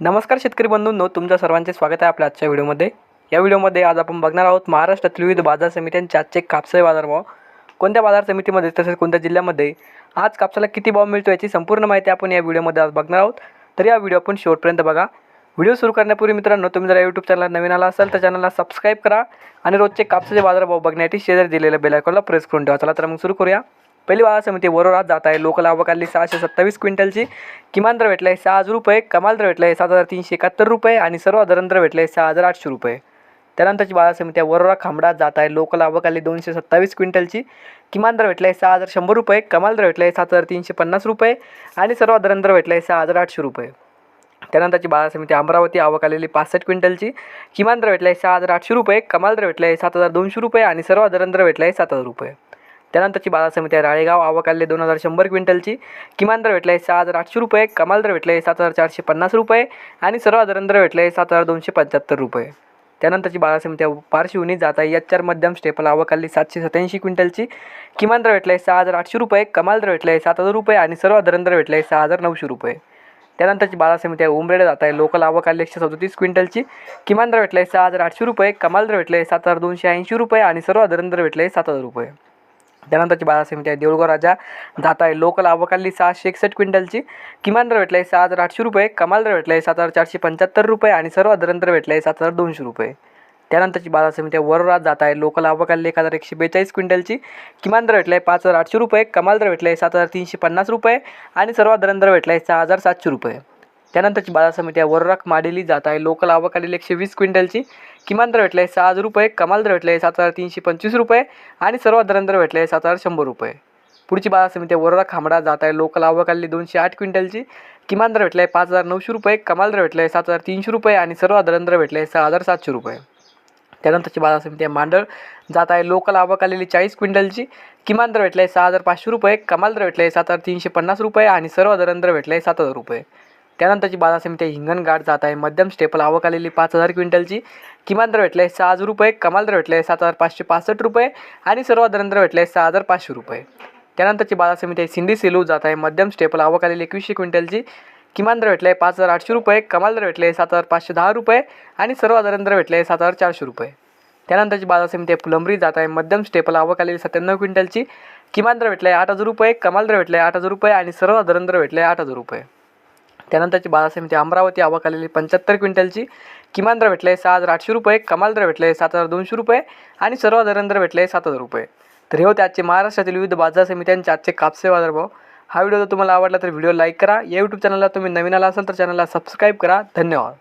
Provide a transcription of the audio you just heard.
नमस्कार शेतकरी बंधूंनो तुमच्या सर्वांचे स्वागत आहे आपल्या आजच्या व्हिडिओमध्ये. या व्हिडिओमध्ये आज आपण बघणार आहोत महाराष्ट्रातील विविध बाजार समित्यांचे आजचे कापसाचे बाजारभाव. कोणत्या बाजार समितीमध्ये तसेच कोणत्या जिल्ह्यामध्ये? आज कापसाला किती भाव मिळतो याची संपूर्ण माहिती आपण या व्हिडिओमध्ये आज बघणार आहोत. तर या व्हिडिओ आपण शेवटपर्यंत बघा. व्हिडिओ सुरू करण्यापूर्वी मित्रांनो तुम्ही जर यूट्यूब चॅनलला नवीन आला असाल तर चॅनलला सबस्क्राईब करा आणि रोजचे कापसाचे बाजारभाव बघण्यासाठी शेजारी दिलेल्या बेलायकॉनला प्रेस करून ठेवा. चला तर मग सुरू करूया. पहिली बाजार समिती वरोरात जात आहे. लोकल आवक आली सहाशे सत्तावीस क्विंटलची. किमान दर भेटला आहे सहा हजार रुपये कमाल दर भेटला आहे सात हजार तीनशे एकाहत्तर रुपये आणि सर्व दर भेटला आहे सहा हजार आठशे रुपये. त्यानंतरची बाजार समिती आहे वरोरा खांबडात जात आहे. लोकल आवक आली दोनशे सत्तावीस क्विंटलची. किमान दर भेटला आहे सहा हजार शंभर रुपये कमाल दर भेटला आहे सात हजार तीनशे पन्नास रुपये आणि सर्व दर भेटला आहे सहा हजार आठशे रुपये. त्यानंतरची बाजार समिती अमरावती आवक आलेली पासष्ट क्विंटलची. किमान दर भेटला आहे सहा हजार आठशे रुपये कमाल दर भेटला आहे सात हजार दोनशे रुपये आणि सर्व दर भेटला आहे सात हजार रुपये. त्यानंतरची बाजार समिती आहे राळेगाव. आवक दोन हजार शंभर क्विंटलची. किमान दर भेटला आहे सहा हजार आठशे रुपये. कमाल दर भेटला आहे सात हजार चारशे पन्नास रुपये. आणि सर्व दर भेटला आहे सात हजार दोनशे पंच्याहत्तर रुपये. त्यानंतरची बाजार समिती आहे पारशिवनी जात आहे. एच आर मध्यम स्टेपल आवक सातशे सत्याऐंशी क्विंटलची. किमान दर भेटला आहे सहा हजार आठशे रुपये. कमाल दर भेटला आहे सात हजार रुपये. आणि सर्व दर भेटला आहे सहा हजार नऊशे रुपये. त्यानंतरची बाजार समिती आहे उमरेड जात आहे. लोकल आवक एकशे सदोतीस क्विंटलची. किमान दर भेटला आहे सहा हजार आठशे रुपये. कमाल दर भेटला आहे सात हजार दोनशे ऐंशी रुपये. आणि सर्व दर भेटला आहे सात हजार रुपये. त्यानंतरची बाजार समिती आहे. देऊळगाव राजा जात आहे. लोकल आवकाली सहाशे एकसष्ट क्विंटलची किमान दर भेटला आहे. सहा हजार आठशे रुपये. कमाल दर भेटला आहे. सात हजार चारशे पंच्याहत्तर रुपये आणि सर्व दर भेटला आहे. सात हजार दोनशे रुपये. त्यानंतरची बाजार समिती आहे. वरोरात जात आहे. लोकल आवकाली एक हजार एकशे बेचाळीस क्विंटलची किमान दर भेटला आहे. पाच हजार आठशे रुपये. कमाल दर भेटला आहे. सात हजार तीनशे पन्नास रुपये आणि सर्व दर भेटला आहे. सहा हजार सातशे रुपये. त्यानंतरची बाजार समिती आहे वरोराक माडेली जात आहे. लोकल आवक आलेली एकशे वीस क्विंटलची किमान दर भेटला आहे. सहा हजार रुपये कमाल दर भेटला आहे. सात हजार तीनशे पंचवीस रुपये आणि सर्वाधारण दर भेटला आहे. सात हजार शंभर रुपये. पुढची बाजार समिती आहे वरोरा खांबडा जात आहे. लोकल आवक आलेली दोनशे आठ क्विंटलची किमान दर भेटला आहे. पाच हजार नऊशे रुपये कमाल दर भेटला आहे. सात हजार तीनशे रुपये आणि सर्व दर भेटला आहे. सहा हजार सातशे रुपये. त्यानंतरची बाजार समिती आहे मांडळ जात आहे. लोकल आवक आलेली चाळीस क्विंटलची किमान दर भेटला आहे. सहा हजार पाचशे रुपये कमाल दर भेटला आहे. सात हजार तीनशे पन्नास रुपये आणि सर्व दर भेटला आहे. सात हजार रुपये. त्यानंतरची बाजार समिती हिंगणघाट जात आहे. मध्यम स्टेपल आवक आलेली पाच हजार क्विंटलची. किमान दर भेटला आहे सहा हजार रुपये कमाल दर भेटला आहे सात हजार पाचशे पासष्ट रुपये आणि सर्वाधारण दर भेटला आहे सहा हजार पाचशे रुपये. त्यानंतरची बाजार समिती आहे सिंधी सेलू जात आहे. मध्यम स्टेपल आवक आलेली एकवीसशे क्विंटलची. किमान दर भेटला आहे पाच हजार आठशे रुपये कमाल दर भेटले आहे सात हजार पाचशे दहा रुपये आणि सर्वाधारण दर भेटले आहे सात हजार चारशे रुपये. त्यानंतरची बाजार समिती आहे फुलंब्री जात आहे. मध्यम स्टेपल आवक आलेली सत्त्याण्णव क्विंटलची. किमान दर भेटला आहे आठ हजार रुपये कमाल दर भेटला आहे आठ हजार रुपये आणि सर्वाधारण दर भेटले आहे आठ हजार रुपये. त्यानंतरची बाजार समिती म्हणजे अमरावती आवक आलेली पंच्याहत्तर क्विंटलची. किमान दर भेटले आहे सहा हजार आठशे रुपये कमाल दर भेटले आहे सात हजार दोनशे रुपये आणि सर्व दर भेटले आहे सात हजार रुपये. तर हे होते आजचे महाराष्ट्रातील विविध बाजार समित्यांचे आजचे कापसे बाजारभाव हा व्हिडिओ जर तुम्हाला आवडला तर व्हिडिओ लाईक करा. या यूट्यूब चॅनलला तुम्ही नवीन आला असाल तर चॅनलला सबस्क्राईब करा. धन्यवाद.